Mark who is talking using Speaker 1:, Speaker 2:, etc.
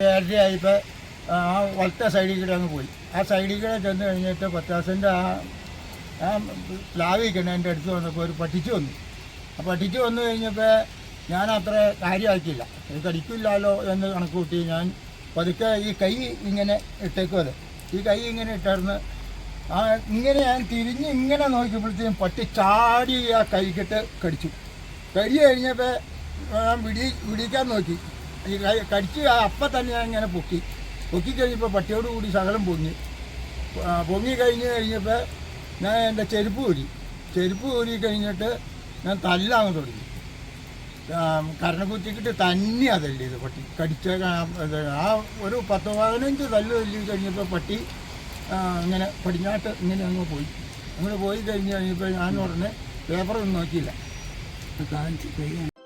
Speaker 1: ഏഴരയായപ്പോൾ ആ വലത്തെ സൈഡിൽ കൂടെ അങ്ങ് പോയി. ആ സൈഡിൽ കൂടെ ചെന്ന് കഴിഞ്ഞിട്ട് പത്താസിന്റെ ആ ആ പ്ലാവിൽ എന്റെ അടുത്ത് വന്നപ്പോൾ ഒരു പഠിച്ചു വന്നു. ആ പഠിച്ചു വന്നു കഴിഞ്ഞപ്പോൾ ഞാൻ അത്ര കാര്യമാക്കിയില്ല. കടിക്കില്ലല്ലോ എന്ന് കണക്ക് കൂട്ടി ഞാൻ പതുക്കെ ഈ കൈ ഇങ്ങനെ ഇട്ടേക്കുമല്ലോ ഈ കൈ ഇങ്ങനെ ഇട്ടായിരുന്നു ആ ഇങ്ങനെ ഞാൻ തിരിഞ്ഞ് ഇങ്ങനെ നോക്കിയപ്പോഴത്തേക്കും പട്ടി ചാടി ആ കൈക്കിട്ട് കടിച്ചു. കടി കഴിഞ്ഞപ്പോൾ ഞാൻ വിടി വിടിക്കാൻ നോക്കി. കടിച്ച് അപ്പം തന്നെ ഞാൻ ഇങ്ങനെ പൊക്കി. പൊക്കി കഴിഞ്ഞപ്പോൾ പട്ടിയോട് കൂടി സകലം പൊങ്ങി. പൊങ്ങി കഴിഞ്ഞ് കഴിഞ്ഞപ്പോൾ ഞാൻ എന്റെ ചെരുപ്പ് ഊരി. ചെരുപ്പ് ഊരി കഴിഞ്ഞിട്ട് ഞാൻ തല്ലാൻ തുടങ്ങി. ആ, തന്നെ ഇത് പട്ടി. കടിച്ച ആ ഒരു പത്ത് പതിനഞ്ച് തല്ല് തല്ലി കഴിഞ്ഞപ്പോൾ പട്ടി ഇങ്ങനെ പടിഞ്ഞാട്ട് ഇങ്ങനെ അങ്ങ് പോയി. അങ്ങനെ പോയി കഴിഞ്ഞ് കഴിഞ്ഞപ്പോൾ ഞാൻ ഉടനെ പേപ്പറൊന്നും നോക്കിയില്ല.
Speaker 2: കാണിച്ച് കൈ